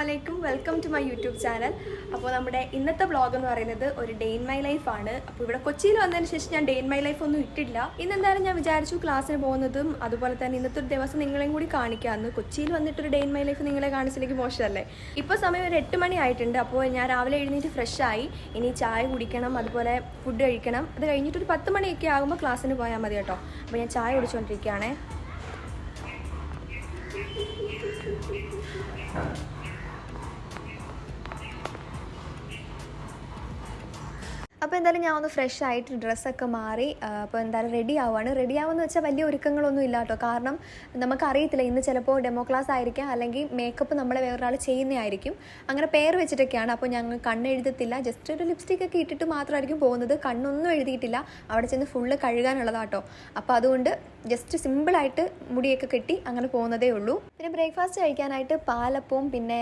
അലൈക്കും welcome to my YouTube channel അപ്പോൾ നമ്മുടെ ഇന്നത്തെ ബ്ലോഗ് എന്ന് പറയുന്നത് ഒരു ഡേ ഇൻ മൈ ലൈഫാണ് അപ്പോൾ ഇവിടെ കൊച്ചിയിൽ വന്നതിന് ശേഷം ഞാൻ ഡേ ഇൻ മൈ ലൈഫ് ഒന്നും ഇട്ടില്ല ഇന്ന് എന്തായാലും ഞാൻ വിചാരിച്ചു ക്ലാസ്സിന് പോകുന്നതും അതുപോലെ തന്നെ ഇന്നത്തെ ഒരു ദിവസം നിങ്ങളെയും കൂടി കാണിക്കാമെന്ന് കൊച്ചിയിൽ വന്നിട്ട് ഒരു ഡേ ഇൻ മൈ ലൈഫ് നിങ്ങളെ കാണിച്ചില്ലെങ്കിൽ മോശമല്ലേ? ഇപ്പോൾ സമയം ഒരു എട്ട് മണി ആയിട്ടുണ്ട്. അപ്പോൾ ഞാൻ രാവിലെ എഴുന്നേറ്റ് ഫ്രഷായി ഇനി ചായ കുടിക്കണം അതുപോലെ ഫുഡ് കഴിക്കണം. അത് കഴിഞ്ഞിട്ട് ഒരു പത്ത് മണിയൊക്കെ ആകുമ്പോൾ ക്ലാസ്സിന് പോയാൽ മതി കേട്ടോ. അപ്പോൾ ഞാൻ ചായ കുടിച്ചുകൊണ്ടിരിക്കുകയാണേ അപ്പോൾ എന്തായാലും ഞാൻ ഒന്ന് ഫ്രഷ് ആയിട്ട് ഡ്രസ്സൊക്കെ മാറി അപ്പോൾ എന്തായാലും റെഡി ആവുകയാണ്. റെഡി ആവുമെന്ന് വെച്ചാൽ വലിയ ഒരുക്കങ്ങളൊന്നും ഇല്ല കേട്ടോ. കാരണം നമുക്കറിയത്തില്ല ഇന്ന് ചിലപ്പോൾ ഡെമോ ക്ലാസ് ആയിരിക്കാം അല്ലെങ്കിൽ മേക്കപ്പ് നമ്മളെ വേറൊരാൾ ചെയ്യുന്നതായിരിക്കും അങ്ങനെ പേര് വെച്ചിട്ടൊക്കെയാണ്. അപ്പോൾ ഞങ്ങൾ കണ്ണെഴുതത്തില്ല. ജസ്റ്റ് ഒരു ലിപ്സ്റ്റിക് ഒക്കെ ഇട്ടിട്ട് മാത്രമായിരിക്കും പോകുന്നത്. കണ്ണൊന്നും എഴുതിയിട്ടില്ല. അവിടെ ചെന്ന് ഫുള്ള് കഴുകാനുള്ളതാട്ടോ അപ്പോൾ അതുകൊണ്ട് ജസ്റ്റ് സിമ്പിളായിട്ട് മുടിയൊക്കെ കെട്ടി അങ്ങനെ പോകുന്നതേ ഉള്ളൂ. പിന്നെ ബ്രേക്ക്ഫാസ്റ്റ് കഴിക്കാനായിട്ട് പാലപ്പവും പിന്നെ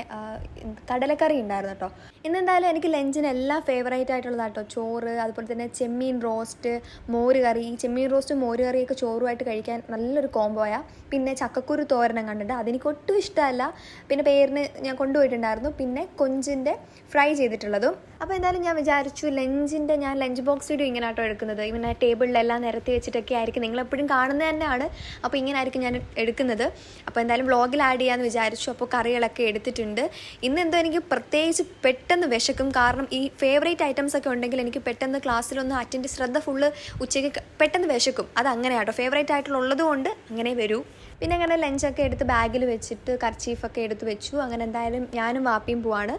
കടലക്കറി ഉണ്ടായിരുന്നു കേട്ടോ. ഇന്നെന്തായാലും എനിക്ക് ലഞ്ചിന് എല്ലാം ഫേവറേറ്റ് ആയിട്ടുള്ളതാട്ടോ ചോറ് അതുപോലെ തന്നെ ചെമ്മീൻ റോസ്റ്റ് മോര് കറി. ഈ ചെമ്മീൻ റോസ്റ്റും മോര് കറിയൊക്കെ ചോറുമായിട്ട് കഴിക്കാൻ നല്ലൊരു കോംബോയാണ് പിന്നെ ചക്കക്കുരു തോരനം കണ്ടിട്ട് അതെനിക്ക് ഒട്ടും ഇഷ്ടമല്ല. പിന്നെ പേരിന് ഞാൻ കൊണ്ടുപോയിട്ടുണ്ടായിരുന്നു. പിന്നെ കൊഞ്ചിന്റെ ഫ്രൈ ചെയ്തിട്ടുള്ളതും. അപ്പോൾ എന്തായാലും ഞാൻ വിചാരിച്ചു ലഞ്ചിന്റെ ഞാൻ ലഞ്ച് ബോക്സ് വീഡിയോ ഇങ്ങനെ ആട്ടോ എടുക്കുന്നത്. ഇങ്ങനെ ടേബിളിലെല്ലാം നിരത്തി വെച്ചിട്ടൊക്കെ ആയിരിക്കും. നിങ്ങളെപ്പോഴും കാണുന്നത് തന്നെയാണ്. അപ്പോൾ ഇങ്ങനെ ആയിരിക്കും ഞാൻ എടുക്കുന്നത്. അപ്പോൾ എന്തായാലും വ്ളോഗിൽ ആഡ് ചെയ്യാമെന്ന് വിചാരിച്ചു. അപ്പോൾ കറികളൊക്കെ എടുത്തിട്ടുണ്ട്. ഇന്ന് എന്തോ എനിക്ക് പ്രത്യേകിച്ച് പെട്ടെന്ന് വിശക്കും. കാരണം ഈ ഫേവറേറ്റ് ഐറ്റംസ് ഒക്കെ ഉണ്ടെങ്കിൽ എനിക്ക് പെട്ടെന്ന് ക്ലാസ്സിലൊന്ന് അറ്റൻഡ് ശ്രദ്ധ ഫുള്ള് ഉച്ചയ്ക്ക് പെട്ടെന്ന് വിശക്കും. അത് അങ്ങനെ അങ്ങനെയാട്ടോ. ഫേവറേറ്റ് ആയിട്ടുള്ള ഉള്ളതുകൊണ്ട് അങ്ങനെ വരൂ. പിന്നെ അങ്ങനെ ലഞ്ചൊക്കെ എടുത്ത് ബാഗിൽ വെച്ചിട്ട് കർച്ചീഫൊക്കെ എടുത്ത് വെച്ചു. അങ്ങനെ എന്തായാലും ഞാനും വാപ്പിയും പോവാണ്.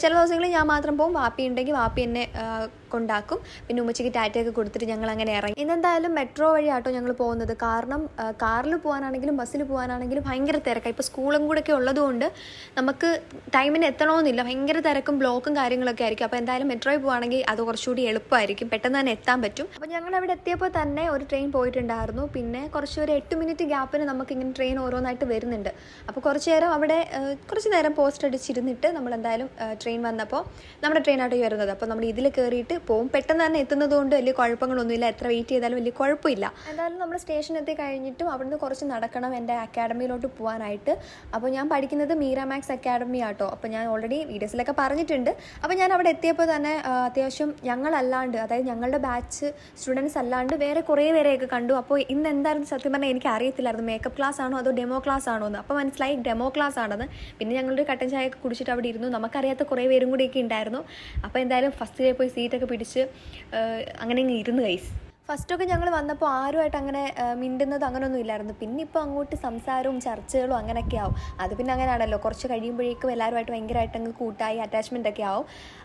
ചില ദിവസങ്ങളിൽ ഞാൻ മാത്രം പോകും വാപ്പി ഉണ്ടെങ്കിൽ വാപ്പി എന്നെ കൊണ്ടാക്കും. പിന്നെ ഉമ്മച്ചിക്ക് ടാറ്റയൊക്കെ കൊടുത്തിട്ട് ഞങ്ങൾ അങ്ങനെ ഇറങ്ങി. ഇന്നെന്തായാലും മെട്രോ വഴി ആട്ടോ ഞങ്ങൾ പോകുന്നത്. കാരണം കാറിൽ പോകാനാണെങ്കിലും ബസ്സിൽ പോകാനാണെങ്കിലും ഭയങ്കര തിരക്കാണ് ഇപ്പോൾ സ്കൂളും കൂടെ ഒക്കെ ഉള്ളതുകൊണ്ട് നമുക്ക് ടൈമിന് എത്തണമെന്നില്ല ഭയങ്കര തിരക്കും ബ്ലോക്കും കാര്യങ്ങളൊക്കെ ആയിരിക്കും. അപ്പോൾ എന്തായാലും മെട്രോയിൽ പോകുകയാണെങ്കിൽ അത് കുറച്ചുകൂടി എളുപ്പമായിരിക്കും. പെട്ടെന്ന് തന്നെ എത്താൻ പറ്റും. അപ്പോൾ ഞങ്ങൾ അവിടെ എത്തിയപ്പോൾ തന്നെ ഒരു ട്രെയിൻ പോയിട്ടുണ്ടായിരുന്നു. പിന്നെ കുറച്ച് ഒരു എട്ട് മിനിറ്റ് ഗ്യാപ്പിന് നമുക്ക് ഇങ്ങനെ ട്രെയിൻ ഓരോന്നായിട്ട് വരുന്നുണ്ട്. അപ്പോൾ കുറച്ച് നേരം അവിടെ കുറച്ച് നേരം പോസ്റ്റ് അടിച്ചിരുന്നിട്ട് നമ്മൾ എന്തായാലും ട്രെയിൻ വന്നപ്പോൾ നമ്മുടെ ട്രെയിനായിട്ട് വരുന്നത്. അപ്പോൾ നമ്മൾ ഇതിൽ കയറിയിട്ട് പോകും പെട്ടെന്ന് തന്നെ എത്തുന്നത് കൊണ്ട് വലിയ കുഴപ്പങ്ങളൊന്നുമില്ല. എത്ര വെയിറ്റ് ചെയ്താലും വലിയ കുഴപ്പമില്ല. എന്തായാലും നമ്മൾ സ്റ്റേഷൻ എത്തി കഴിഞ്ഞിട്ടും അവിടുന്ന് കുറച്ച് നടക്കണം എന്റെ അക്കാഡമിയിലോട്ട് പോകാനായിട്ട് അപ്പോൾ ഞാൻ പഠിക്കുന്നത് മീര മാക്സ് അക്കാഡമി ആട്ടോ. അപ്പോൾ ഞാൻ ഓൾറെഡി വീഡിയോസിലൊക്കെ പറഞ്ഞിട്ടുണ്ട്. അപ്പോൾ ഞാൻ അവിടെ എത്തിയപ്പോൾ തന്നെ അത്യാവശ്യം ഞങ്ങളല്ലാണ്ട് അതായത് ഞങ്ങളുടെ ബാച്ച് സ്റ്റുഡൻസ് അല്ലാണ്ട് വേറെ കുറേ പേരെയൊക്കെ കണ്ടു. അപ്പോൾ ഇന്ന് എന്തായിരുന്നു സത്യം പറഞ്ഞാൽ എനിക്ക് അറിയത്തില്ലായിരുന്നു. മേക്കപ്പ് ക്ലാസ് ആണോ അതോ ഡെമോ ക്ലാസ് ആണോ എന്ന്. അപ്പോൾ മനസ്സിലായി ഡെമോ ക്ലാസ് ആണെന്ന്. പിന്നെ ഞങ്ങളൊരു കട്ടൻ ചായ ഒക്കെ കുടിച്ചിട്ട് അവിടെ ഇരുന്നു. നമുക്കറിയാത്ത കുറേ പേരും കൂടിയൊക്കെ ഉണ്ടായിരുന്നു. അപ്പോൾ എന്തായാലും ഫസ്റ്റ് ഡേ പോയി സീറ്റൊക്കെ പിടിച്ച് അങ്ങനെ ഇരുന്ന് കൈസ് ഫസ്റ്റൊക്കെ ഞങ്ങൾ വന്നപ്പോൾ ആരുമായിട്ട് അങ്ങനെ മിണ്ടുന്നത് അങ്ങനെയൊന്നും ഇല്ലായിരുന്നു. പിന്നെ ഇപ്പോൾ അങ്ങോട്ട് സംസാരവും ചർച്ചകളും അങ്ങനെയൊക്കെ ആവും. അത് പിന്നെ അങ്ങനെയാണല്ലോ. കുറച്ച് കഴിയുമ്പോഴേക്കും എല്ലാവരുമായിട്ട് ഭയങ്കരമായിട്ട് അങ്ങ് കൂട്ടായി അറ്റാച്ച്മെന്റ് ഒക്കെ ആവും.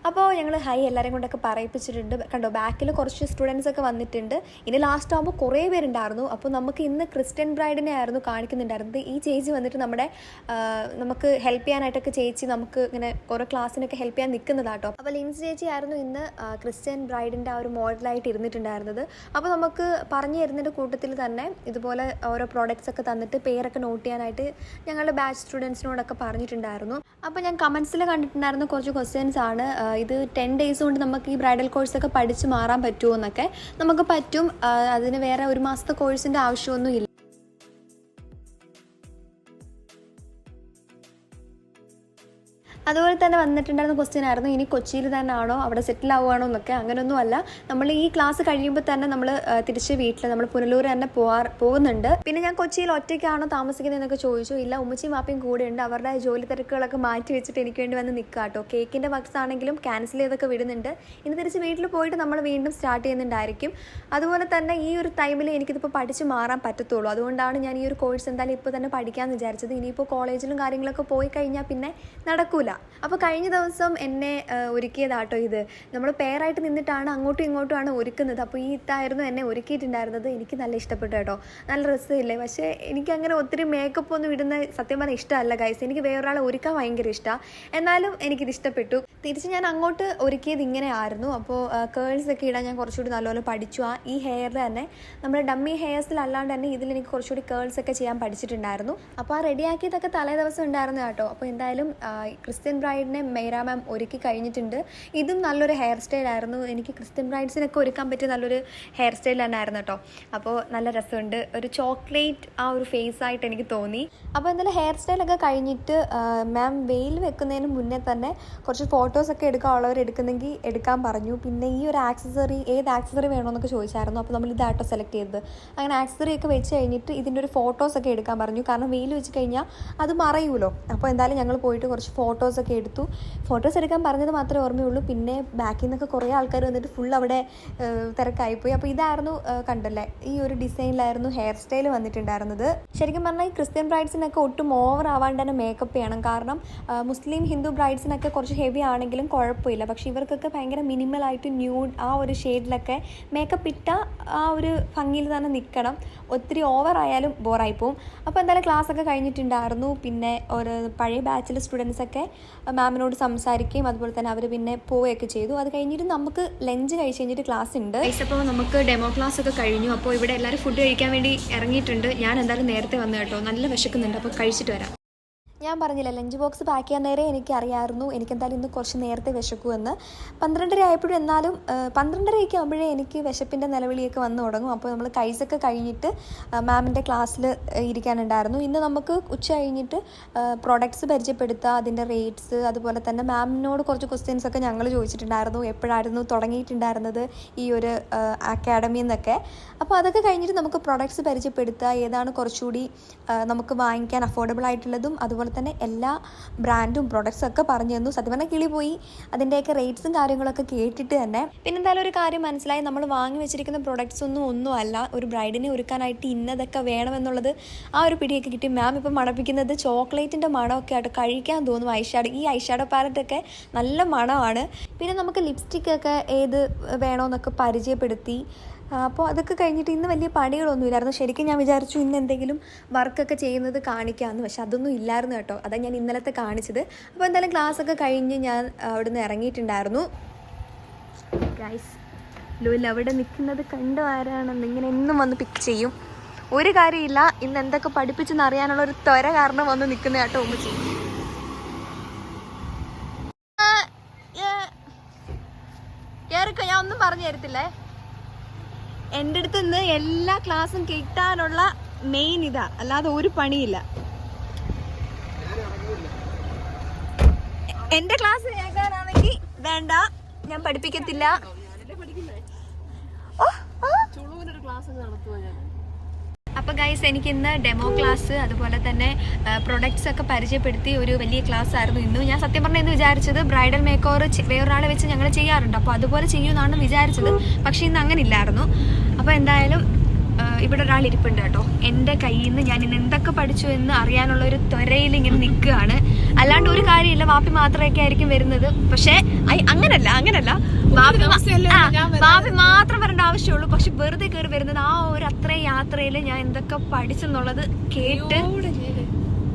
അപ്പോൾ ഞങ്ങൾ ഹൈ എല്ലാവരും കൊണ്ടൊക്കെ പറയിപ്പിച്ചിട്ടുണ്ട്. കണ്ടോ ബാക്കിൽ കുറച്ച് സ്റ്റുഡൻസ് ഒക്കെ വന്നിട്ടുണ്ട്. ഇനി ലാസ്റ്റ് ആകുമ്പോൾ കുറേ പേരുണ്ടായിരുന്നു. അപ്പോൾ നമുക്ക് ഇന്ന് ക്രിസ്ത്യൻ ബ്രൈഡിനെ ആയിരുന്നു കാണിക്കുന്നുണ്ടായിരുന്നത്. ഈ ചേച്ചി വന്നിട്ട് നമ്മുടെ നമുക്ക് ഹെൽപ്പ് ചെയ്യാനായിട്ടൊക്കെ ചേച്ചി നമുക്ക് ഇങ്ങനെ ഓരോ ക്ലാസ്സിനൊക്കെ ഹെൽപ്പ് ചെയ്യാൻ നിൽക്കുന്നതാട്ടോ അപ്പോൾ ലിൻസ് ചേച്ചി ആയിരുന്നു ഇന്ന് ക്രിസ്ത്യൻ ബ്രൈഡിന്റെ ആ ഒരു മോഡലായിട്ട് ഇരുന്നിട്ടുണ്ടായിരുന്നത്. അപ്പോൾ നമുക്ക് പറഞ്ഞു തരുന്നതിന്റെ കൂട്ടത്തിൽ തന്നെ ഇതുപോലെ ഓരോ പ്രോഡക്റ്റ്സ് ഒക്കെ തന്നിട്ട് പേരൊക്കെ നോട്ട് ചെയ്യാനായിട്ട് ഞങ്ങളുടെ ബാച്ച് സ്റ്റുഡൻസിനോടൊക്കെ പറഞ്ഞിട്ടുണ്ടായിരുന്നു. അപ്പോൾ ഞാൻ കമൻസിൽ കണ്ടിട്ടുണ്ടായിരുന്ന കുറച്ച് ക്വസ്റ്റ്യൻസ് ആണ്. ഇത് ടെൻ ഡേയ്സ് കൊണ്ട് നമുക്ക് ഈ ബ്രൈഡൽ കോഴ്സൊക്കെ പഠിച്ച് മാറാൻ പറ്റുമോ എന്നൊക്കെ. നമുക്ക് പറ്റും. അതിന് വേറെ ഒരു മാസത്തെ കോഴ്സിന്റെ ആവശ്യമൊന്നും ഇല്ല അതുപോലെ തന്നെ വന്നിട്ടുണ്ടായിരുന്ന ക്വസ്റ്റ്യൻ ആയിരുന്നു ഇനി കൊച്ചിയിൽ തന്നെ ആണോ അവിടെ സെറ്റിൽ ആവുകയാണോ? എന്നൊക്കെ. അങ്ങനെയൊന്നും അല്ല നമ്മൾ ഈ ക്ലാസ് കഴിയുമ്പോൾ തന്നെ നമ്മൾ തിരിച്ച് വീട്ടിൽ നമ്മൾ പുനലൂർ തന്നെ പോവാർ പോകുന്നുണ്ട്. പിന്നെ ഞാൻ കൊച്ചിയിൽ ഒറ്റയ്ക്കാണോ താമസിക്കുന്നത് എന്നൊക്കെ ചോദിച്ചു. ഇല്ല ഉമ്മച്ചിയും വാപ്പയും കൂടെ ഉണ്ട്. അവരുടെ ജോലി തിരക്കുകളൊക്കെ മാറ്റി വെച്ചിട്ട് എനിക്ക് വേണ്ടി വന്ന് നിൽക്കുക കേട്ടോ കേക്കിന്റെ വർക്ക്സ് ആണെങ്കിലും ക്യാൻസൽ ചെയ്തൊക്കെ വിടുന്നുണ്ട്. ഇനി തിരിച്ച് വീട്ടിൽ പോയിട്ട് നമ്മൾ വീണ്ടും സ്റ്റാർട്ട് ചെയ്യുന്നുണ്ടായിരിക്കും. അതുപോലെ തന്നെ ഈ ഒരു ടൈമിൽ എനിക്കിതിപ്പോൾ പഠിച്ച് മാറാൻ പറ്റത്തുള്ളൂ. അതുകൊണ്ടാണ് ഞാൻ ഈ ഒരു കോഴ്സ് എന്തായാലും ഇപ്പോൾ തന്നെ പഠിക്കാമെന്ന് വിചാരിച്ചത്. ഇനിയിപ്പോൾ കോളേജിലും കാര്യങ്ങളൊക്കെ പോയി കഴിഞ്ഞാൽ പിന്നെ നടക്കൂല. അപ്പോൾ കഴിഞ്ഞ ദിവസം എന്നെ ഒരുക്കിയത് ഒരുക്കിയതാട്ടോ ഇത്. നമ്മൾ പെയറായിട്ട് നിന്നിട്ടാണ് അങ്ങോട്ടും ഇങ്ങോട്ടുമാണ് ഒരുക്കുന്നത്. അപ്പോൾ ഈ ഇത്തായിരുന്നു എന്നെ ഒരുക്കിയിട്ടുണ്ടായിരുന്നത്. എനിക്ക് നല്ല ഇഷ്ടപ്പെട്ടു കേട്ടോ. നല്ല രസമില്ലേ? പക്ഷേ എനിക്കങ്ങനെ ഒത്തിരി മേക്കപ്പ് ഒന്നും ഇടുന്ന സത്യം പറഞ്ഞാൽ ഇഷ്ടമല്ല ഗൈസ് എനിക്ക് വേറൊരാളെ ഒരുക്കാൻ ഭയങ്കര ഇഷ്ടമാണ് എന്നാലും എനിക്കിത് ഇഷ്ടപ്പെട്ടു. തിരിച്ച് ഞാൻ അങ്ങോട്ട് ഒരുക്കിയത് ഇങ്ങനെ ആയിരുന്നു അപ്പോൾ കേൾസ് ഒക്കെ ഇടാൻ ഞാൻ കുറച്ചുകൂടി നല്ലപോലെ പഠിച്ചു. ആ ഈ ഹെയറിൽ തന്നെ നമ്മുടെ ഡമ്മി ഹെയർസിൽ അല്ലാണ്ട് തന്നെ ഇതിൽ എനിക്ക് കുറച്ചുകൂടി കേൾസ് ഒക്കെ ചെയ്യാൻ പഠിച്ചിട്ടുണ്ടായിരുന്നു. അപ്പോൾ ആ റെഡിയാക്കിയതൊക്കെ തലേ ദിവസം ഉണ്ടായിരുന്നു കേട്ടോ. അപ്പോൾ എന്തായാലും ക്രിസ്ത്യൻ ബ്രൈഡിനെ മേരാ മാം ഒരുക്കി കഴിഞ്ഞിട്ടുണ്ട്. ഇതും നല്ലൊരു ഹെയർ സ്റ്റൈലായിരുന്നു എനിക്ക് ക്രിസ്ത്യൻ ബ്രൈഡ്സിനൊക്കെ ഒരുക്കാൻ പറ്റിയ നല്ലൊരു ഹെയർ സ്റ്റൈൽ തന്നെയായിരുന്നു കേട്ടോ. അപ്പോൾ നല്ല രസമുണ്ട്. ഒരു ചോക്ലേറ്റ് ആ ഒരു ഫേസ് ആയിട്ട് എനിക്ക് തോന്നി. അപ്പോൾ എന്തായാലും ഹെയർ സ്റ്റൈലൊക്കെ കഴിഞ്ഞിട്ട് മാം വെയിൽ വെക്കുന്നതിന് മുന്നേ തന്നെ കുറച്ച് ഫോട്ടോസൊക്കെ എടുക്കാനുള്ളവർ എടുക്കുന്നെങ്കിൽ എടുക്കാൻ പറഞ്ഞു. പിന്നെ ഈ ഒരു ആക്സസറി ഏത് ആക്സസറി വേണമെന്നൊക്കെ ചോദിച്ചായിരുന്നു. അപ്പോൾ നമ്മൾ ഇതാട്ടോ സെലക്ട് ചെയ്തത്. അങ്ങനെ ആക്സസറി ഒക്കെ വെച്ച് കഴിഞ്ഞിട്ട് ഇതിന്റെ ഒരു ഫോട്ടോസൊക്കെ എടുക്കാൻ പറഞ്ഞു. കാരണം വെയിൽ വെച്ച് കഴിഞ്ഞാൽ അത് മറയൂലോ. അപ്പോൾ എന്തായാലും ഞങ്ങൾ പോയിട്ട് കുറച്ച് ഫോട്ടോസൊക്കെ എടുത്തു. ഫോട്ടോസ് എടുക്കാൻ പറഞ്ഞത് മാത്രമേ ഓർമ്മയുള്ളൂ. പിന്നെ ബാക്കിൽ നിന്നൊക്കെ കുറേ ആൾക്കാർ വന്നിട്ട് ഫുൾ അവിടെ തിരക്കായിപ്പോയി. അപ്പോൾ ഇതായിരുന്നു കണ്ടല്ലേ? ഈ ഒരു ഡിസൈനിലായിരുന്നു ഹെയർ സ്റ്റൈൽ വന്നിട്ടുണ്ടായിരുന്നത്. ശരിക്കും പറഞ്ഞാൽ ഈ ക്രിസ്ത്യൻ ബ്രൈഡ്സിനൊക്കെ ഒട്ടും ഓവർ ആവാണ്ട് തന്നെ മേക്കപ്പ് ചെയ്യണം. കാരണം മുസ്ലിം ഹിന്ദു ബ്രൈഡ്സിനൊക്കെ കുറച്ച് ഹെവി ആണെങ്കിലും കുഴപ്പമില്ല. പക്ഷേ ഇവർക്കൊക്കെ ഭയങ്കര മിനിമലായിട്ട് ന്യൂഡ് ആ ഒരു ഷെയ്ഡിലൊക്കെ മേക്കപ്പ് ഇട്ട ആ ഒരു ഭംഗിയിൽ തന്നെ നിൽക്കണം. ഒത്തിരി ഓവർ ആയാലും ബോറായി പോവും. അപ്പോൾ എന്തായാലും ക്ലാസ്സൊക്കെ കഴിഞ്ഞിട്ടുണ്ടായിരുന്നു. പിന്നെ ഒരു പഴയ ബാച്ചിലെ സ്റ്റുഡൻസൊക്കെ മാമിനോട് സംസാരിക്കുകയും അതുപോലെ തന്നെ അവർ പിന്നെ പോവുകയൊക്കെ ചെയ്തു. അത് കഴിഞ്ഞിട്ട് നമുക്ക് ലഞ്ച് കഴിച്ച് കഴിഞ്ഞിട്ട് ക്ലാസ് ഉണ്ട്. അപ്പോൾ നമുക്ക് ഡെമോ ക്ലാസ് ഒക്കെ കഴിഞ്ഞു. അപ്പോൾ ഇവിടെ എല്ലാവരും ഫുഡ് കഴിക്കാൻ വേണ്ടി ഇറങ്ങിയിട്ടുണ്ട്. ഞാൻ എന്തായാലും നേരത്തെ വന്നു കേട്ടോ. നല്ല വിശക്കുന്നുണ്ട്. അപ്പോൾ കഴിച്ചിട്ട് വരാം. ഞാൻ പറഞ്ഞില്ല ലഞ്ച് ബോക്സ് പാക്ക് ചെയ്യാൻ നേരെ എനിക്ക് എനിക്കെന്തായാലും ഇന്ന് കുറച്ച് നേരത്തെ വിശക്കുമെന്ന്. പന്ത്രണ്ടര ആയപ്പോഴും എന്നാലും പന്ത്രണ്ടരയൊക്കെ ആകുമ്പോഴേ എനിക്ക് വിശപ്പിന്റെ നിലവിളിയൊക്കെ വന്നു തുടങ്ങും. അപ്പോൾ നമ്മൾ കൈസൊക്കെ കഴിഞ്ഞിട്ട് മാമിന്റെ ക്ലാസ്സിൽ ഇരിക്കാനുണ്ടായിരുന്നു. ഇന്ന് നമുക്ക് ഉച്ച കഴിഞ്ഞിട്ട് പ്രോഡക്ട്സ് പരിചയപ്പെടുത്തുക അതിന്റെ റേറ്റ്സ് അതുപോലെ തന്നെ മാമിനോട് കുറച്ച് ക്വസ്റ്റ്യൻസ് ഒക്കെ ഞങ്ങൾ ചോദിച്ചിട്ടുണ്ടായിരുന്നു. എപ്പോഴായിരുന്നു തുടങ്ങിയിട്ടുണ്ടായിരുന്നത് ഈ ഒരു അക്കാഡമി എന്നൊക്കെ. അപ്പോൾ അതൊക്കെ കഴിഞ്ഞിട്ട് നമുക്ക് പ്രോഡക്ട്സ് പരിചയപ്പെടുത്തുക. ഏതാണ് കുറച്ചുകൂടി നമുക്ക് വാങ്ങിക്കാൻ അഫോർഡബിൾ ആയിട്ടുള്ളതും അതുപോലെ തന്നെ എല്ലാ ബ്രാൻഡും പ്രൊഡക്ട്സും ഒക്കെ പറഞ്ഞു തന്നു. സത്യം പറഞ്ഞാൽ കിളി പോയി. അതിന്റെയൊക്കെ റേറ്റ്സും കാര്യങ്ങളൊക്കെ കേട്ടിട്ട് തന്നെ. പിന്നെ എന്തായാലും ഒരു കാര്യം മനസ്സിലായി. നമ്മൾ വാങ്ങി വെച്ചിരിക്കുന്ന പ്രൊഡക്ട്സ് ഒന്നും ഒന്നും അല്ല. ഒരു ബ്രൈഡിനെ ഒരുക്കാനായിട്ട് ഇന്നതൊക്കെ വേണമെന്നുള്ളത് ആ ഒരു പിടിയൊക്കെ കിട്ടി. മാം ഇപ്പം മണപ്പിക്കുന്നത് ചോക്ലേറ്റിന്റെ മണമൊക്കെ ആയിട്ട് കഴിക്കാൻ തോന്നും ഐഷാഡോ ഈ ഐഷാഡോ പാലറ്റൊക്കെ നല്ല മണമാണ്. പിന്നെ നമുക്ക് ലിപ്സ്റ്റിക്കൊക്കെ ഏത് വേണമെന്നൊക്കെ പരിചയപ്പെടുത്തി. അപ്പോൾ അതൊക്കെ കഴിഞ്ഞിട്ട് ഇന്ന് വലിയ പണികളൊന്നുമില്ലായിരുന്നു ശരിക്കും ഞാൻ വിചാരിച്ചു ഇന്ന് എന്തെങ്കിലും വർക്കൊക്കെ ചെയ്യുന്നത് കാണിക്കാമെന്ന് പക്ഷെ അതൊന്നും ഇല്ലായിരുന്നു കേട്ടോ. അതാണ് ഞാൻ ഇന്നലത്തെ കാണിച്ചത്. അപ്പോൾ എന്തായാലും ക്ലാസ് ഒക്കെ കഴിഞ്ഞ് ഞാൻ അവിടുന്ന് ഇറങ്ങിയിട്ടുണ്ടായിരുന്നു. ഗൈസ് അവിടെ നിൽക്കുന്നത് കണ്ടു ആരാണെന്ന് ഇങ്ങനെ എന്നും വന്ന് പിക്ക് ചെയ്യും. ഒരു കാര്യമില്ല ഇന്ന് എന്തൊക്കെ പഠിപ്പിച്ചെന്ന് അറിയാനുള്ള ഒരു ത്വര കാരണം വന്ന് നിൽക്കുന്ന കേട്ടോ ഉമ്മച്ചി. ചെയ്യും ഞാൻ ഒന്നും പറഞ്ഞു തരത്തില്ലേ? എന്റെ അടുത്ത് നിന്ന് എല്ലാ ക്ലാസ്സും കിട്ടാനുള്ള മെയിൻ ഇതാ. അല്ലാതെ ഒരു പണിയില്ല. എന്റെ ക്ലാസ് കേൾക്കാനാണെങ്കിൽ വേണ്ട. ഞാൻ പഠിപ്പിക്കത്തില്ല. ഓ, ഓ. അപ്പൊ ഗൈസ് എനിക്ക് ഇന്ന് ഡെമോ ക്ലാസ് അതുപോലെ തന്നെ പ്രൊഡക്ട്സ് ഒക്കെ പരിചയപ്പെടുത്തി ഒരു വലിയ ക്ലാസ് ആയിരുന്നു ഇന്ന്. ഞാൻ സത്യം പറഞ്ഞാൽ ഇന്ന് വിചാരിച്ചത് ബ്രൈഡൽ മേക്ക് ഓവർ വേറൊരാളെ വെച്ച് ഞങ്ങൾ ചെയ്യാറുണ്ട്. അപ്പോൾ അതുപോലെ ചെയ്യുമെന്നാണ് വിചാരിച്ചത്. പക്ഷേ ഇന്ന് അങ്ങനെ ഇല്ലായിരുന്നു അപ്പോൾ എന്തായാലും ഇവിടെ ഒരാൾ ഇരിപ്പുണ്ട് കേട്ടോ. എന്റെ കയ്യിൽ നിന്ന് ഞാൻ ഇന്ന് എന്തൊക്കെ പഠിച്ചു എന്ന് അറിയാനുള്ള ഒരു ത്വരയിൽ ഇങ്ങനെ നിൽക്കുകയാണ്. അല്ലാണ്ട് ഒരു കാര്യമില്ല വാപ്പി മാത്രമൊക്കെ ആയിരിക്കും വരുന്നത്. പക്ഷേ അങ്ങനല്ല അങ്ങനല്ല. വാപ്പി വാപ്പി മാത്രം വരേണ്ട ആവശ്യമുള്ളൂ. പക്ഷെ വെറുതെ കയറി വരുന്നത് ആ ഒരു അത്രയും യാത്രയിൽ ഞാൻ എന്തൊക്കെ പഠിച്ചെന്നുള്ളത് കേട്ട്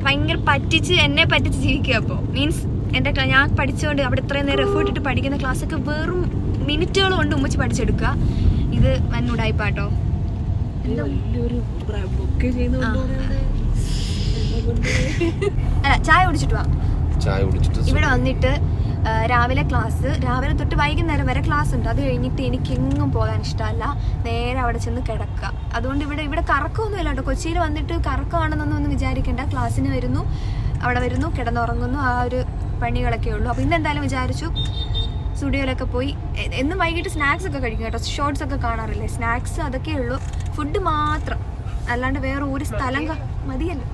ഭയങ്കര പറ്റിച്ച് എന്നെ പറ്റിച്ച് ജീവിക്കുക അപ്പോ. മീൻസ് എന്റെ ഞാൻ പഠിച്ചുകൊണ്ട് അവിടെ ഇത്രയും നേരം എഫേർട്ട് ഇട്ട് പഠിക്കുന്ന ക്ലാസ്സൊക്കെ വെറും മിനിറ്റുകൾ കൊണ്ട് ഉമ്മച്ച് പഠിച്ചെടുക്കുക. ഇത് വന്നുടായിപ്പാട്ടോ അല്ല ചായ കുടിച്ചിട്ട് വാ. ചായ കുടിച്ചിട്ട് ഇവിടെ വന്നിട്ട് രാവിലെ ക്ലാസ് രാവിലെ തൊട്ട് വൈകുന്നേരം വരെ ക്ലാസ് ഉണ്ട്. അത് കഴിഞ്ഞിട്ട് എനിക്ക് എങ്ങും പോകാൻ ഇഷ്ടമല്ല. നേരെ അവിടെ ചെന്ന് കിടക്കുക അതുകൊണ്ട് ഇവിടെ ഇവിടെ കറക്കമൊന്നുമില്ല കേട്ടോ കൊച്ചിയിൽ വന്നിട്ട് കറക്കമാണെന്നൊന്നും ഒന്നും വിചാരിക്കേണ്ട. ക്ലാസ്സിന് വരുന്നു അവിടെ വരുന്നു കിടന്നുറങ്ങുന്നു. ആ ഒരു പണികളൊക്കെ ഉള്ളൂ. അപ്പോൾ ഇന്ന് എന്തായാലും വിചാരിച്ചു സ്റ്റുഡിയോയിലൊക്കെ പോയി. എന്നും വൈകിട്ട് സ്നാക്സ് ഒക്കെ കഴിക്കും കേട്ടോ. ഷോർട്സ് ഒക്കെ കാണാറില്ലേ? സ്നാക്സ് അതൊക്കെ ഉള്ളൂ. ഫുഡ് മാത്രം. അല്ലാണ്ട് വേറെ ഒരു സ്ഥലം മതിയല്ലോ.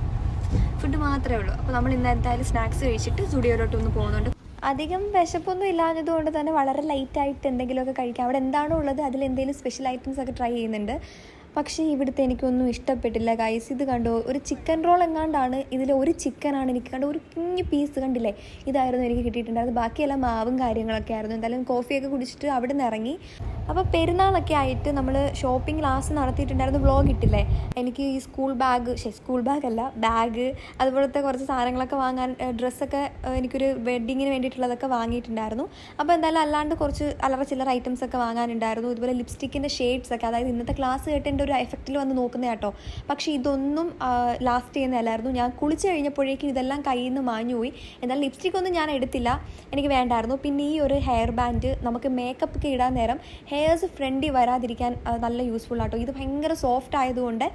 ഫുഡ് മാത്രമേ ഉള്ളൂ. അപ്പോൾ നമ്മൾ ഇന്ന് എന്തായാലും സ്നാക്സ് കഴിച്ചിട്ട് സ്റ്റുഡിയോയിലോട്ട് ഒന്ന് പോകുന്നുണ്ട്. അധികം വിശപ്പൊന്നും ഇല്ലാഞ്ഞത് കൊണ്ട് തന്നെ വളരെ ലൈറ്റായിട്ട് എന്തെങ്കിലുമൊക്കെ കഴിക്കാം. അവിടെ എന്താണോ ഉള്ളത് അതിൽ എന്തെങ്കിലും സ്പെഷ്യൽ ഐറ്റംസ് ഒക്കെ ട്രൈ ചെയ്യുന്നുണ്ട്. പക്ഷേ ഇവിടുത്തെ എനിക്കൊന്നും ഇഷ്ടപ്പെട്ടില്ല ഗൈസ് ഇത് കണ്ടോ? ഒരു ചിക്കൻ റോൾ എങ്ങാണ്ടാണ്? ഇതിൽ ഒരു ചിക്കനാണ് എനിക്ക് കണ്ടോ? ഒരു കുഞ്ഞു പീസ് കണ്ടില്ലേ? ഇതായിരുന്നു എനിക്ക് കിട്ടിയിട്ടുണ്ടായിരുന്നത്. ബാക്കിയെല്ലാം മാവും കാര്യങ്ങളൊക്കെ ആയിരുന്നു. എന്തായാലും കോഫിയൊക്കെ കുടിച്ചിട്ട് അവിടെ നിന്ന് ഇറങ്ങി. അപ്പോൾ പെരുന്നാളൊക്കെ ആയിട്ട് നമ്മൾ ഷോപ്പിംഗ് ക്ലാസ് നടത്തിയിട്ടുണ്ടായിരുന്നു വ്ളോഗ് ഇട്ടില്ലേ? എനിക്ക് ഈ സ്കൂൾ ബാഗ് ശരി സ്കൂൾ ബാഗല്ല ബാഗ് അതുപോലത്തെ കുറച്ച് സാധനങ്ങളൊക്കെ വാങ്ങാൻ ഡ്രസ്സൊക്കെ എനിക്കൊരു വെഡ്ഡിങ്ങിന് വേണ്ടിയിട്ടുള്ളതൊക്കെ വാങ്ങിയിട്ടുണ്ടായിരുന്നു. അപ്പോൾ എന്തായാലും അല്ലാണ്ട് കുറച്ച് അലറ ചില്ലറ ഐറ്റംസ് ഒക്കെ വാങ്ങാനുണ്ടായിരുന്നു. ഇതുപോലെ ലിപ്സ്റ്റിക്കിന്റെ ഷെയ്ഡ്സ് ഒക്കെ അതായത് ഇന്നത്തെ ക്ലാസ് കേട്ടതിന്റെ ഒരു എഫക്റ്റിൽ വന്ന് നോക്കുന്ന കേട്ടോ പക്ഷേ ഇതൊന്നും ലാസ്റ്റ് ചെയ്യുന്നതല്ലായിരുന്നു. ഞാൻ കുളിച്ച് കഴിഞ്ഞപ്പോഴേക്കും ഇതെല്ലാം കയ്യിൽ നിന്ന് മാഞ്ഞു പോയി. എന്നാൽ ലിപ്സ്റ്റിക് ഒന്നും ഞാൻ എടുത്തില്ല. എനിക്ക് വേണ്ടായിരുന്നു. പിന്നെ ഈ ഒരു ഹെയർ ബാൻഡ് നമുക്ക് മേക്കപ്പ് ഒക്കെ ഇടാൻ നേരം ഹെയർസ് ഫ്രണ്ടി വരാതിരിക്കാൻ നല്ല യൂസ്ഫുൾ ആട്ടോ. ഇത് ഭയങ്കര സോഫ്റ്റ് ആയതുകൊണ്ട്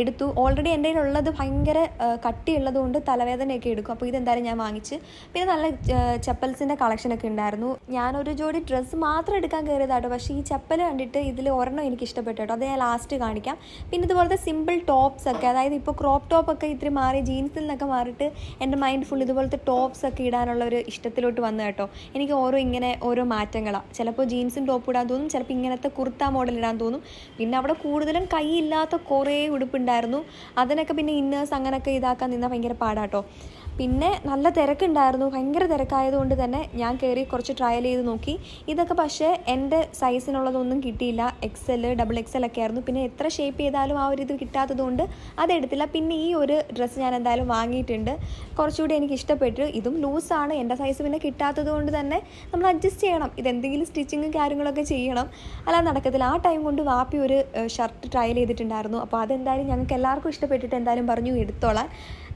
എടുത്തു. ഓൾറെഡി എന്റെ കയ്യിലുള്ളത് ഭയങ്കര കട്ടിയുള്ളത് കൊണ്ട് തലവേദനയൊക്കെ എടുക്കും. അപ്പോൾ ഇതെന്തായാലും ഞാൻ വാങ്ങിച്ച്. പിന്നെ നല്ല ചപ്പൽസിന്റെ കളക്ഷനൊക്കെ ഉണ്ടായിരുന്നു. ഞാനൊരു ജോഡി ഡ്രസ്സ് മാത്രം എടുക്കാൻ കയറിയതാട്ടോ പക്ഷേ ഈ ചപ്പൽ കണ്ടിട്ട് ഇതിൽ ഒരെണ്ണം എനിക്ക് ഇഷ്ടപ്പെട്ടു കേട്ടോ അത് ഞാൻ ലാസ്റ്റ് കാണിക്കാം. പിന്നെ ഇതുപോലത്തെ സിമ്പിൾ ടോപ്സ് ഒക്കെ അതായത് ഇപ്പോൾ ക്രോപ്പ് ടോപ്പ് ഒക്കെ ഇത്തിരി മാറി ജീൻസിൽ നിന്നൊക്കെ മാറിയിട്ട് എന്റെ മൈൻഡ് ഫുൾ ഇതുപോലത്തെ ടോപ്സ് ഒക്കെ ഇടാനുള്ള ഒരു ഇഷ്ടത്തിലോട്ട് വന്നു കേട്ടോ. എനിക്ക് ഓരോ ഇങ്ങനെ ഓരോ മാറ്റങ്ങളാണ് ചിലപ്പോൾ ജീൻസും ടോപ്പ് ഇടാൻ തോന്നും ചിലപ്പോൾ ഇങ്ങനത്തെ കുർത്ത മോഡൽ ഇടാൻ തോന്നും. പിന്നെ അവിടെ കൂടുതലും കൈയില്ലാത്ത കുറേ ഉടുപ്പുണ്ടായിരുന്നു. അതിനൊക്കെ പിന്നെ ഇന്നേഴ്സ് അങ്ങനെയൊക്കെ ഇതാക്കാൻ നിന്നാൽ ഭയങ്കര പാടാട്ടോ പിന്നെ നല്ല തിരക്കുണ്ടായിരുന്നു. ഭയങ്കര തിരക്കായതുകൊണ്ട് തന്നെ ഞാൻ കയറി കുറച്ച് ട്രയൽ ചെയ്ത് നോക്കി. ഇതൊക്കെ പക്ഷേ എന്റെ സൈസിനുള്ളതൊന്നും കിട്ടിയില്ല. എക്സൽ ഡബിൾ എക്സൽ ഒക്കെ ആയിരുന്നു. പിന്നെ എത്ര ഷേപ്പ് ചെയ്താലും ആ ഒരു ഇത് കിട്ടാത്തതുകൊണ്ട് അതെടുത്തില്ല പിന്നെ ഈ ഒരു ഡ്രസ്സ് ഞാൻ എന്തായാലും വാങ്ങിയിട്ടുണ്ട്. കുറച്ചുകൂടി എനിക്ക് ഇഷ്ടപ്പെട്ടു. ഇതും ലൂസാണ് എന്റെ സൈസ് പിന്നെ കിട്ടാത്തതുകൊണ്ട് തന്നെ നമ്മൾ അഡ്ജസ്റ്റ് ചെയ്യണം. ഇതെന്തെങ്കിലും സ്റ്റിച്ചിങ്ങും കാര്യങ്ങളൊക്കെ ചെയ്യണം. അല്ലാതെ നടക്കത്തില്ല. ആ ടൈം കൊണ്ട് വാപ്പി ഒരു ഷർട്ട് ട്രയൽ ചെയ്തിട്ടുണ്ടായിരുന്നു. അപ്പോൾ അതെന്തായാലും ഞങ്ങൾക്ക് എല്ലാവർക്കും ഇഷ്ടപ്പെട്ടിട്ട് എന്തായാലും പറഞ്ഞു എടുത്തോളാൻ.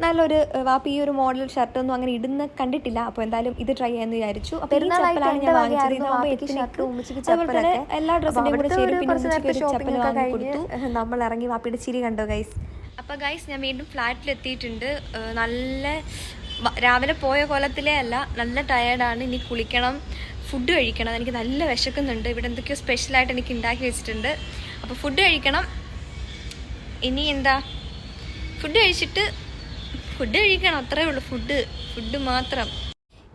നല്ലൊരു വാപ്പി ഈ ഒരു മോഡൽ ഷർട്ട് ഒന്നും അങ്ങനെ ഇടുന്ന കണ്ടിട്ടില്ല. അപ്പോൾ എന്തായാലും ഇത് ട്രൈ ചെയ്യാന്ന് വിചാരിച്ചു. അപ്പോൾ ഈ ചപ്പലാണ് ഞാൻ വാങ്ങിച്ചത്. ഇതാകുമ്പോൾ എത്തിനിക്ക് അതുപോലെ തന്നെ എല്ലാ ഡ്രസ്സിന്റെയും കൂടെ ചേരും പിന്നെ ഉമ്മച്ചിക്ക് ഒരു ചപ്പൽ വാങ്ങി കൊടുത്തു. നമ്മൾ ഇറങ്ങി വാപ്പിയുടെ ചിരി കണ്ടോ ഗൈസ് അപ്പോൾ ഗൈസ് ഞാൻ വീണ്ടും ഫ്ലാറ്റിൽ എത്തിയിട്ടുണ്ട്. നല്ല രാവിലെ പോയ കോലത്തിലേ അല്ല നല്ല ടയേർഡാണ് ഇനി കുളിക്കണം ഫുഡ് കഴിക്കണം. എനിക്ക് നല്ല വിശക്കുന്നുണ്ട്. ഇവിടെ എന്തൊക്കെയോ സ്പെഷ്യലായിട്ട് എനിക്ക് ഉണ്ടാക്കി വെച്ചിട്ടുണ്ട്. അപ്പോൾ ഫുഡ് കഴിക്കണം. ഇനി എന്താ? ഫുഡ് കഴിച്ചിട്ട് ഫുഡ് കഴിക്കണം അത്രേ ഉള്ളൂ. ഫുഡ് ഫുഡ് മാത്രം.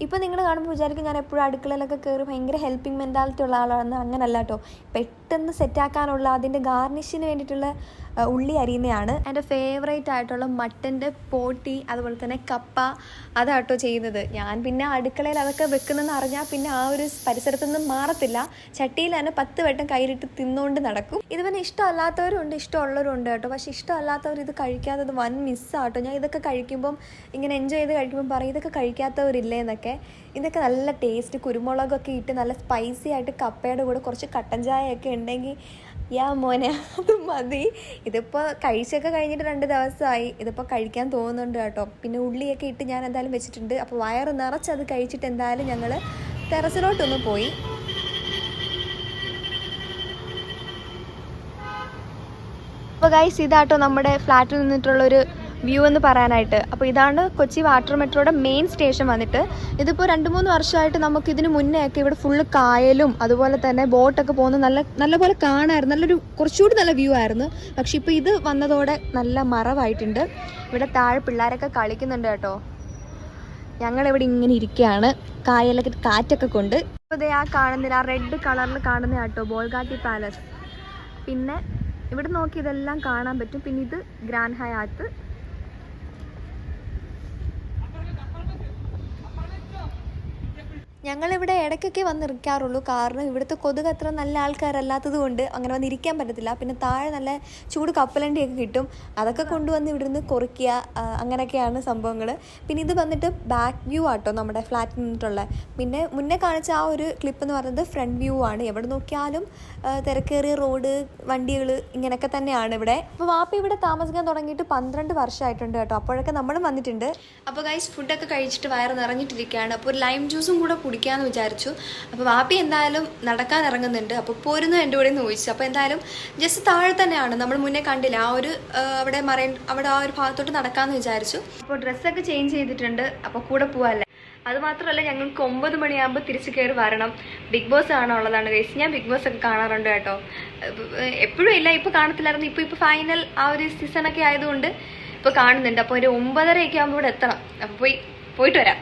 ഇപ്പോൾ നിങ്ങൾ കാണുമ്പോൾ വിചാരിക്കും ഞാൻ എപ്പോഴും അടുക്കളയിലൊക്കെ കയറി ഭയങ്കര ഹെൽപ്പിംഗ് മെന്റാലിറ്റി ഉള്ള ആളാണെന്ന്. അങ്ങനല്ല കേട്ടോ പെട്ടെന്ന് സെറ്റാക്കാനുള്ള അതിന്റെ ഗാർണിഷിന് വേണ്ടിയിട്ടുള്ള ഉള്ളി അരിയുന്നതാണ് എന്റെ ഫേവറേറ്റ് ആയിട്ടുള്ള മട്ടന്റെ പോട്ടി അതുപോലെ തന്നെ കപ്പ അതാട്ടോ ചെയ്യുന്നത്. ഞാൻ പിന്നെ അടുക്കളയിൽ അതൊക്കെ വെക്കുന്നതെന്ന് അറിഞ്ഞാൽ പിന്നെ ആ ഒരു പരിസരത്തു നിന്നും മാറത്തില്ല. ചട്ടിയിൽ തന്നെ പത്ത് വട്ടം കയ്യിലിട്ട് തിന്നുകൊണ്ട് നടക്കും. ഇത് പിന്നെ ഇഷ്ടമല്ലാത്തവരുണ്ട് ഇഷ്ടമുള്ളവരുണ്ട് കേട്ടോ. പക്ഷേ ഇഷ്ടമല്ലാത്തവർ ഇത് കഴിക്കാത്തത് വൻ മിസ്സാട്ടോ. ഞാൻ ഇതൊക്കെ കഴിക്കുമ്പം ഇങ്ങനെ എൻജോയ് ചെയ്ത് കഴിക്കുമ്പോൾ പറയും ഇതൊക്കെ കഴിക്കാത്തവരില്ലേ എന്നൊക്കെ. ഇതൊക്കെ നല്ല ടേസ്റ്റ് കുരുമുളകൊക്കെ ഇട്ട് നല്ല സ്പൈസി ആയിട്ട് കപ്പയുടെ കൂടെ കുറച്ച് കട്ടൻ ചായയൊക്കെ ഉണ്ടെങ്കിൽ യാ മോനെ അത് മതി. ഇതിപ്പോൾ കഴിച്ചൊക്കെ കഴിഞ്ഞിട്ട് രണ്ട് ദിവസമായി. ഇതിപ്പോൾ കഴിക്കാൻ തോന്നുന്നുണ്ട് കേട്ടോ. പിന്നെ ഉള്ളിയൊക്കെ ഇട്ട് ഞാൻ എന്തായാലും വെച്ചിട്ടുണ്ട്. അപ്പോൾ വയറ് നിറച്ചത് കഴിച്ചിട്ട് എന്തായാലും ഞങ്ങൾ ടെറസിലോട്ടൊന്ന് പോയി. അപ്പോൾ ഗൈസ് ഇതാട്ടോ നമ്മുടെ ഫ്ലാറ്റിൽ നിന്നിട്ടുള്ളൊരു വ്യൂ എന്ന് പറയാനായിട്ട്. അപ്പോൾ ഇതാണ് കൊച്ചി വാട്ടർ മെട്രോയുടെ മെയിൻ സ്റ്റേഷൻ വന്നിട്ട്. ഇതിപ്പോൾ രണ്ട് മൂന്ന് വർഷമായിട്ട് നമുക്ക് ഇതിന് മുന്നേ ഒക്കെ ഇവിടെ ഫുള്ള് കായലും അതുപോലെ തന്നെ ബോട്ടൊക്കെ പോകുന്ന നല്ല നല്ലപോലെ കാണായിരുന്നു. നല്ലൊരു കുറച്ചുകൂടി നല്ല വ്യൂ ആയിരുന്നു. പക്ഷേ ഇപ്പോൾ ഇത് വന്നതോടെ നല്ല മറവായിട്ടുണ്ട്. ഇവിടെ താഴെ പിള്ളേരൊക്കെ കളിക്കുന്നുണ്ട് കേട്ടോ. ഞങ്ങളിവിടെ ഇങ്ങനെ ഇരിക്കുകയാണ്. കായലൊക്കെ കാറ്റൊക്കെ കൊണ്ട്. ഇപ്പോൾ ആ കാണുന്നില്ല ആ റെഡ് കളറിൽ കാണുന്ന കേട്ടോ ബോൾഗാട്ടി പാലസ് പിന്നെ ഇവിടെ നോക്കി ഇതെല്ലാം കാണാൻ പറ്റും. പിന്നെ ഇത് ഗ്രാൻഡ് ഹയാത്ത് ഞങ്ങളിവിടെ ഇടയ്ക്കൊക്കെ വന്നിരിക്കാറുള്ളൂ കാരണം ഇവിടുത്തെ കൊതുക് അത്ര നല്ല ആൾക്കാരല്ലാത്തത് കൊണ്ട് അങ്ങനെ വന്നിരിക്കാൻ പറ്റത്തില്ല. പിന്നെ താഴെ നല്ല ചൂട് കപ്പലണ്ടിയൊക്കെ കിട്ടും. അതൊക്കെ കൊണ്ടുവന്ന് ഇവിടുന്ന് കുറിക്കുക അങ്ങനെയൊക്കെയാണ് സംഭവങ്ങൾ പിന്നെ ഇത് വന്നിട്ട് ബാക്ക് വ്യൂ ആട്ടോ നമ്മുടെ ഫ്ലാറ്റിൽ നിന്നിട്ടുള്ള. പിന്നെ മുന്നേ കാണിച്ച ആ ഒരു ക്ലിപ്പ് എന്ന് പറയുന്നത് ഫ്രണ്ട് വ്യൂ ആണ്. എവിടെ നോക്കിയാലും തിരക്കേറിയ റോഡ് വണ്ടികൾ ഇങ്ങനെയൊക്കെ തന്നെയാണ് ഇവിടെ. അപ്പോൾ വാപ്പ ഇവിടെ താമസിക്കാൻ തുടങ്ങിയിട്ട് പന്ത്രണ്ട് വർഷമായിട്ടുണ്ട് കേട്ടോ. അപ്പോഴൊക്കെ നമ്മളും വന്നിട്ടുണ്ട്. അപ്പോൾ ഗൈസ് ഫുഡൊക്കെ കഴിച്ചിട്ട് വയറ് നിറഞ്ഞിട്ടിരിക്കുകയാണ്. അപ്പോൾ ഒരു ലൈം ജ്യൂസും കൂടെ കുടിക്കാമെന്ന് വിചാരിച്ചു. അപ്പോൾ വാപ്പി എന്തായാലും നടക്കാൻ ഇറങ്ങുന്നുണ്ട്. അപ്പോൾ പോരുന്നു എന്റെ കൂടെ ചോദിച്ചു. അപ്പോൾ എന്തായാലും ജസ്റ്റ് താഴെ തന്നെയാണ്. നമ്മൾ മുന്നേ കണ്ടില്ല ആ ഒരു അവിടെ മറൈൻ അവിടെ ആ ഒരു ഭാഗത്തോട്ട് നടക്കാമെന്ന് വിചാരിച്ചു. അപ്പോൾ ഡ്രസ്സൊക്കെ ചേഞ്ച് ചെയ്തിട്ടുണ്ട്. അപ്പോൾ കൂടെ പോവാല്ലേ? അതുമാത്രമല്ല ഞങ്ങൾക്ക് ഒമ്പത് മണിയാകുമ്പോൾ തിരിച്ചു കയറി വരണം. ബിഗ് ബോസ് കാണാനുള്ളതാണ് കേസ് ഞാൻ ബിഗ് ബോസ് ഒക്കെ കാണാറുണ്ട് കേട്ടോ. എപ്പോഴും ഇല്ല ഇപ്പോൾ കാണത്തില്ലായിരുന്നു. ഇപ്പോൾ ഇപ്പോൾ ഫൈനൽ ആ ഒരു സീസണൊക്കെ ആയതുകൊണ്ട് ഇപ്പോൾ കാണുന്നുണ്ട്. അപ്പോൾ ഒരു ഒമ്പതരയൊക്കെ ആകുമ്പോൾ ഇവിടെ എത്തണം. അപ്പോൾ പോയി പോയിട്ട് വരാം.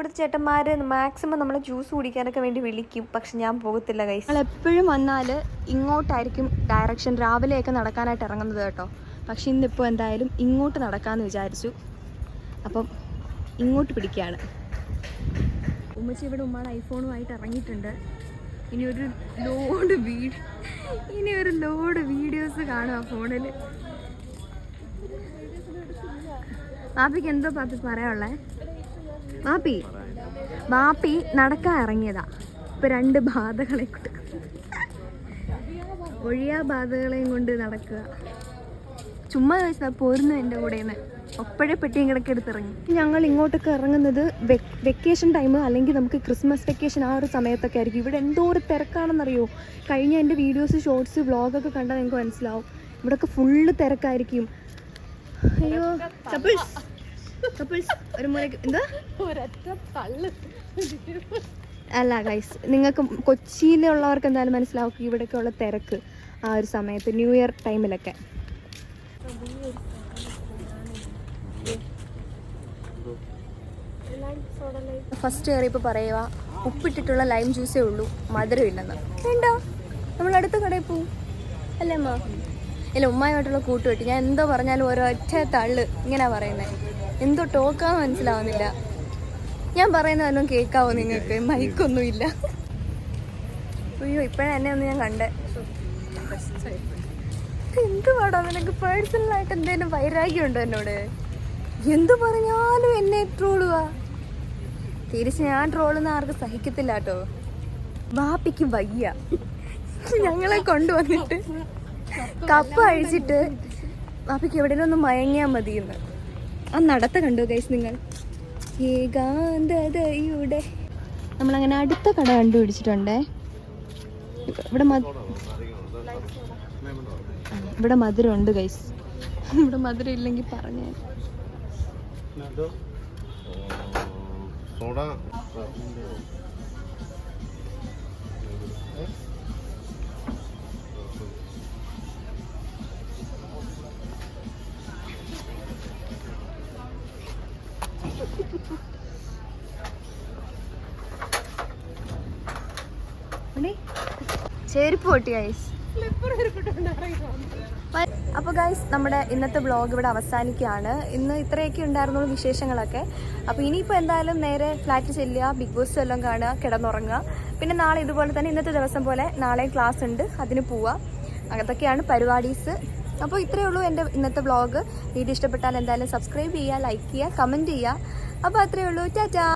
ഇവിടുത്തെ ചേട്ടന്മാർ മാക്സിമം നമ്മളെ ജ്യൂസ് കുടിക്കാനൊക്കെ വേണ്ടി വിളിക്കും. പക്ഷെ ഞാൻ പോകത്തില്ല കൈസ് നമ്മൾ എപ്പോഴും വന്നാൽ ഇങ്ങോട്ടായിരിക്കും ഡയറക്ഷൻ രാവിലെയൊക്കെ നടക്കാനായിട്ട് ഇറങ്ങുന്നത് കേട്ടോ. പക്ഷെ ഇന്നിപ്പോൾ എന്തായാലും ഇങ്ങോട്ട് നടക്കാന്ന് വിചാരിച്ചു. അപ്പം ഇങ്ങോട്ട് പിടിക്കുകയാണ് ഉമ്മച്ചി ഇവിടെ ഉമ്മ ഐഫോണുമായിട്ട് ഇറങ്ങിയിട്ടുണ്ട്. ഇനി ഒരു ലോഡ് വീഡ് ഇനി ഒരു ലോഡ് വീഡിയോസ് കാണും ആ ഫോണിൽ പാപ്പിക്ക് എന്തോ പാപ്പി പറയാനുള്ളേ? വാപ്പി മാപ്പി നടക്കാൻ ഇറങ്ങിയതാ. ഇപ്പൊ രണ്ട് ബാധകളെ കൊണ്ട്. ഒഴിയാ ബാധകളെയും കൊണ്ട് നടക്കുക. ചുമ്മാ ചോദിച്ചാ പോരുന്നു എന്റെ കൂടെ നിന്ന് ഒപ്പഴേ പെട്ടിയും കിടക്കെടുത്ത് എടുത്തിറങ്ങി. ഞങ്ങൾ ഇങ്ങോട്ടൊക്കെ ഇറങ്ങുന്നത് വെക്കേഷൻ ടൈം അല്ലെങ്കിൽ നമുക്ക് ക്രിസ്മസ് വെക്കേഷൻ ആ ഒരു സമയത്തൊക്കെ ആയിരിക്കും. ഇവിടെ എന്തോ ഒരു തിരക്കാണെന്നറിയോ? കഴിഞ്ഞ എന്റെ വീഡിയോസ് ഷോർട്സ് വ്ളോഗൊക്കെ കണ്ടാൽ നിങ്ങൾക്ക് മനസ്സിലാവും. ഇവിടെയൊക്കെ ഫുള്ള് തിരക്കായിരിക്കും. അയ്യോ കപ്പിൾസ് കപ്പിൾസ് ഒരു മുറയ്ക്ക് എന്താ? അല്ല ഗൈസ് നിങ്ങൾക്ക് കൊച്ചിയിലുള്ളവർക്ക് എന്തായാലും മനസ്സിലാവും ഇവിടെയൊക്കെ ഉള്ള തിരക്ക് ആ ഒരു സമയത്ത് ന്യൂ ഇയർ ടൈമിലൊക്കെ ഫസ്റ്റ് കയറിയപ്പോൾ പറയുക ഉപ്പിട്ടിട്ടുള്ള ലൈം ജ്യൂസേ ഉള്ളൂ മധുരം ഇല്ലെന്ന്. വേണ്ട? നമ്മൾ അടുത്ത കടയിൽ പോവും. അല്ലേ അമ്മ? ഇല്ല കൂട്ട് കൂട്ടുകെട്ടി ഞാൻ എന്തോ പറഞ്ഞാലും ഒരൊറ്റ തള്ളു ഇങ്ങനെ പറയുന്നത് എന്തോ ടോക്കാന്ന് മനസ്സിലാവുന്നില്ല. ഞാൻ പറയുന്ന വല്ലതും കേൾക്കാവോ നിങ്ങൾക്ക്? മൈക്കൊന്നും ഇല്ല അയ്യോ ഇപ്പോഴാണ് എന്നെ ഒന്ന് ഞാൻ കണ്ടേ. എന്ത് പാടാ നിനക്ക് പേഴ്സണലായിട്ട് എന്തെങ്കിലും വൈരാഗ്യം ഉണ്ടോ എന്നോട്? എന്തു പറഞ്ഞാലും എന്നെ ട്രോളുക തിരിച്ച് ഞാൻ ട്രോളുന്ന ആർക്കും സഹിക്കത്തില്ല കേട്ടോ. വാപ്പിക്ക് വയ്യ. ഞങ്ങളെ കൊണ്ടുവന്നിട്ട് കപ്പ് അഴിച്ചിട്ട് വാപ്പിക്ക് എവിടെയെങ്കിലും ഒന്ന് മയങ്ങിയാൽ മതിയെന്ന്. ആ നടത്ത കണ്ടു ഗൈസ് നിങ്ങൾ? ഏകാന്തതയുടെ. നമ്മളങ്ങനെ അടുത്ത കട കണ്ടുപിടിച്ചിട്ടുണ്ടേ. ഇവിടെ ഇവിടെ മധുരം ഉണ്ട് ഗൈസ് ഇവിടെ മധുരം ഇല്ലെങ്കിൽ പറഞ്ഞേ. സോഡ ചെരുപ്പ് പൊട്ടി ഗൈസ് അപ്പോൾ ഗൈസ് നമ്മുടെ ഇന്നത്തെ ബ്ലോഗ് ഇവിടെ അവസാനിക്കുകയാണ്. ഇന്ന് ഇത്രയൊക്കെ ഉണ്ടായിരുന്നുള്ളൂ വിശേഷങ്ങളൊക്കെ. അപ്പോൾ ഇനിയിപ്പോൾ എന്തായാലും നേരെ ഫ്ലാറ്റ് ചെല്ലുക ബിഗ് ബോസ് എല്ലാം കാണുക കിടന്നുറങ്ങുക. പിന്നെ നാളെ ഇതുപോലെ തന്നെ ഇന്നത്തെ ദിവസം പോലെ നാളെ ക്ലാസ് ഉണ്ട്. അതിന് പോവുക. അതൊക്കെയാണ് പരിപാടീസ്. അപ്പോൾ ഇത്രയേ ഉള്ളൂ എന്റെ ഇന്നത്തെ വ്ളോഗ്. വീഡിയോ ഇഷ്ടപ്പെട്ടാൽ എന്തായാലും സബ്സ്ക്രൈബ് ചെയ്യുക ലൈക്ക് ചെയ്യുക കമന്റ് ചെയ്യുക. അപ്പോൾ അത്രയേ ഉള്ളൂ. ടാറ്റാ.